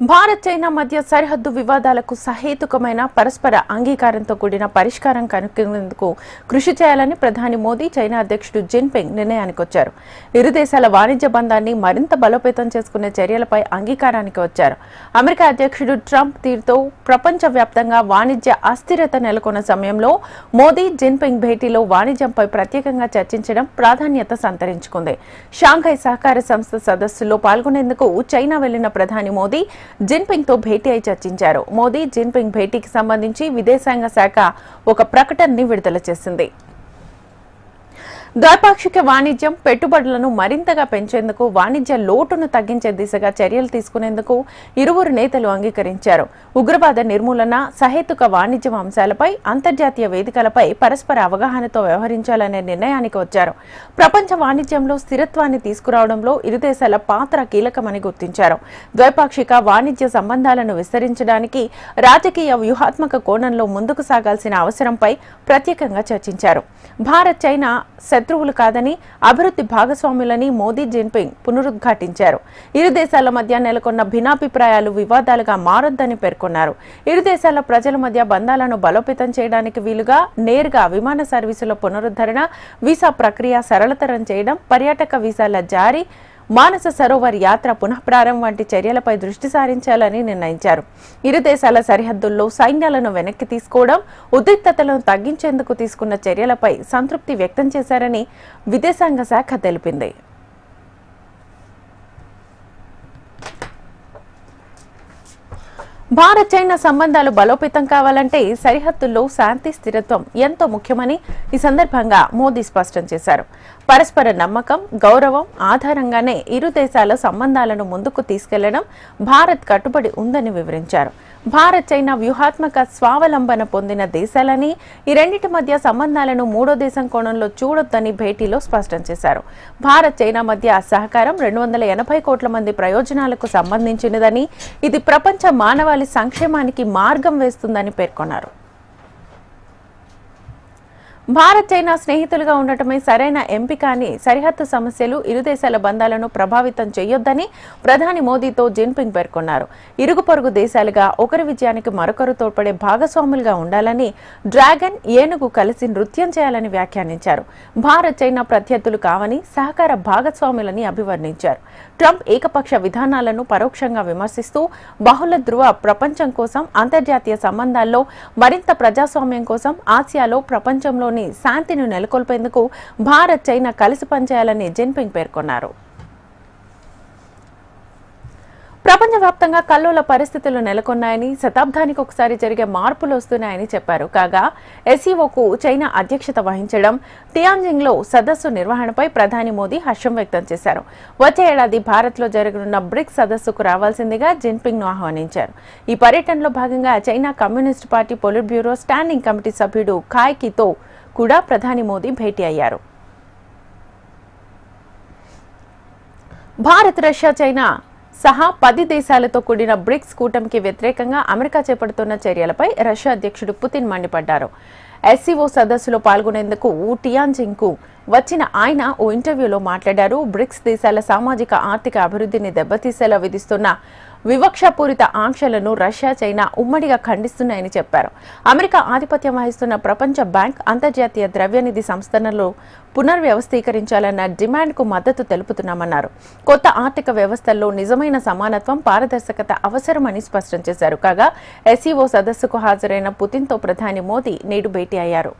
Bharat China మధ్య సరిహద్దు వివాదాలకు సహేతుకమైన పరస్పర అంగీకారంతో కూడిన పరిష్కారం కనుక్కునేందుకు కృషి చేయాలని ప్రధాని మోదీ చైనా అధ్యక్షుడు జిన్పింగ్ నిర్ణయానికి వచ్చారు ఇరు దేశాల వాణిజ్య బంధాన్ని మరింత బలోపేతం చేసుకునే చర్యలపై అంగీకారానికి వచ్చారు. అమెరికా అధ్యక్షుడు ట్రంప్ తీరుతో ప్రపంచవ్యాప్తంగా వాణిజ్య అస్థిరత నెలకొన్న సమయంలో మోదీ జిన్పింగ్ భేటీలో వాణిజ్యంపై ప్రత్యేకంగా చర్చించడం ప్రాధాన్యత సంతరించుకుంది. షాంఘై సహకార సంస్థ సదస్సులో పాల్గొనేందుకు చైనా వెళ్ళిన ప్రధాని మోదీ జిన్పింగ్తో భేటీ అయి చర్చించారు. మోదీ జిన్పింగ్ భేటీకి సంబంధించి విదేశాంగ శాఖ ఒక ప్రకటనని విడుదల చేసింది. ద్వైపాక్షిక వాణిజ్యం పెట్టుబడులను మరింతగా పెంచేందుకు వాణిజ్య లోటును తగ్గించే దిశగా చర్యలు తీసుకునేందుకు ఇరువురు నేతలు అంగీకరించారు. ఉగ్రవాద నిర్మూలన సహేతుక వాణిజ్యం అంశాలపై అంతర్జాతీయ వేదికలపై పరస్పర అవగాహనతో వ్యవహరించాలనే నిర్ణయానికి వచ్చారు. ప్రపంచ వాణిజ్యంలో స్థిరత్వాన్ని తీసుకురావడంలో ఇరు దేశాల పాత్ర కీలకమని గుర్తించారు. ద్వైపాక్షిక వాణిజ్య సంబంధాలను విస్తరించడానికి రాజకీయ వ్యూహాత్మక కోణంలో ముందుకు సాగాల్సిన అవసరంపై ప్రత్యేకంగా చర్చించారు. భారత్ చైనా శత్రువులు కాదని అభివృద్ధి భాగస్వాములని మోదీ జిన్పింగ్ పునరుద్ఘాటించారు. ఇరు దేశాల మధ్య నెలకొన్న భిన్నాభిప్రాయాలు వివాదాలుగా మారొద్దని పేర్కొన్నారు. ఇరు దేశాల ప్రజల మధ్య బంధాలను బలోపేతం చేయడానికి వీలుగా నేరుగా విమాన సర్వీసుల పునరుద్ధరణ వీసా ప్రక్రియ సరళతరం చేయడం పర్యాటక వీసాల జారీ మానస సరోవర్ యాత్ర పునఃప్రారంభం వంటి చర్యలపై దృష్టి సారించాలని నిర్ణయించారు. ఇరు దేశాల సరిహద్దుల్లో సైన్యాలను వెనక్కి తీసుకోవడం ఉద్రిక్తతలను తగ్గించేందుకు తీసుకున్న చర్యలపై సంతృప్తి వ్యక్తం చేశారని విదేశాంగ శాఖ తెలిపింది. భారత్ చైనా సంబంధాలు బలోపేతం కావాలంటే సరిహద్దుల్లో శాంతి స్థిరత్వం ఎంతో ముఖ్యమని ఈ సందర్భంగా మోదీ స్పష్టం చేశారు. పరస్పర నమ్మకం గౌరవం ఆధారంగానే ఇరు దేశాల సంబంధాలను ముందుకు తీసుకెళ్ళడం భారత్ కట్టుబడి ఉందని వివరించారు. భారత్ చైనా వ్యూహాత్మక స్వావలంబన పొందిన దేశాలని ఈ రెండింటి మధ్య సంబంధాలను మూడో దేశం కోణంలో చూడొద్దని భేటీలో స్పష్టం చేశారు. భారత్ చైనా మధ్య సహకారం రెండు వందల ఎనభై కోట్ల మంది ప్రయోజనాలకు సంబంధించినదని ఇది ప్రపంచ మానవ వాళ్ళ సంక్షేమానికి మార్గం వేస్తుందని పేర్కొన్నారు. భారత్ చైనా స్నేహితులుగా ఉండటమే సరైన ఎంపిక అని సరిహద్దు సమస్యలు ఇరు దేశాల బంధాలను ప్రభావితం చేయొద్దని ప్రధాని మోదీతో జిన్పింగ్ పేర్కొన్నారు. ఇరుగు పొరుగు దేశాలుగా ఒకరి విజయానికి మరొకరు తోడ్పడే భాగస్వాములుగా ఉండాలని డ్రాగన్ ఏనుగు కలిసి నృత్యం చేయాలని వ్యాఖ్యానించారు. భారత్ చైనా ప్రత్యర్థులు కావని సహకార భాగస్వాములని అభివర్ణించారు. ట్రంప్ ఏకపక్ష విధానాలను పరోక్షంగా విమర్శిస్తూ బహుళ ధృవ ప్రపంచం కోసం అంతర్జాతీయ సంబంధాల్లో మరింత ప్రజాస్వామ్యం కోసం ఆసియాలో ప్రపంచంలోని శాంతిని నెలకొల్పేందుకు భారత్ చైనా కలిసి పనిచేయాలని జిన్పింగ్ పేర్కొన్నారు. ప్రపంచవ్యాప్తంగా కల్లోల పరిస్థితులు నెలకొన్నాయని శతాబ్దానికి ఒకసారి జరిగే మార్పులు వస్తున్నాయని చెప్పారు. కాగా ఎస్ఈఓకు చైనా అధ్యక్షత వహించడం టియాంజింగ్లో సదస్సు నిర్వహణపై ప్రధాని మోదీ హర్షం వ్యక్తం చేశారు. వచ్చే ఏడాది భారత్లో జరగనున్న బ్రిక్స్ సదస్సుకు రావాల్సిందిగా జిన్పింగ్ను ఆహ్వానించారు. ఈ పర్యటనలో భాగంగా China communist party politburo standing committee సభ్యుడు ఖాయ్కితో కూడా ప్రధాని మోదీ భేటీ అయ్యారు. భారత్ రష్యా చైనా సహా పది దేశాలతో కూడిన బ్రిక్స్ కూటమికి వ్యతిరేకంగా అమెరికా చేపడుతున్న చర్యలపై రష్యా అధ్యక్షుడు పుతిన్ మండిపడ్డారు. ఎస్సీఓ సదస్సులో పాల్గొనేందుకు టియాన్జింగ్కు వచ్చిన ఆయన ఓ ఇంటర్వ్యూలో మాట్లాడారు. బ్రిక్స్ దేశాల సామాజిక ఆర్థిక అభివృద్ధిని దెబ్బతీసేలా విధిస్తున్న వివక్షపూరిత ఆంక్షలను రష్యా చైనా ఉమ్మడిగా ఖండిస్తున్నాయని చెప్పారు. అమెరికా ఆధిపత్యం వహిస్తున్న ప్రపంచ బ్యాంక్ అంతర్జాతీయ ద్రవ్యనిధి సంస్థలలో పునర్వ్యవస్థీకరించాలన్న డిమాండ్కు మద్దతు తెలుపుతున్నామన్నారు. కొత్త ఆర్థిక వ్యవస్థల్లో నిజమైన సమానత్వం పారదర్శకత అవసరమని స్పష్టం చేశారు. కాగా ఎస్ఈఓ సదస్సుకు హాజరైన పుతిన్తో ప్రధాని మోదీ నేడు భేటీ అయ్యారు.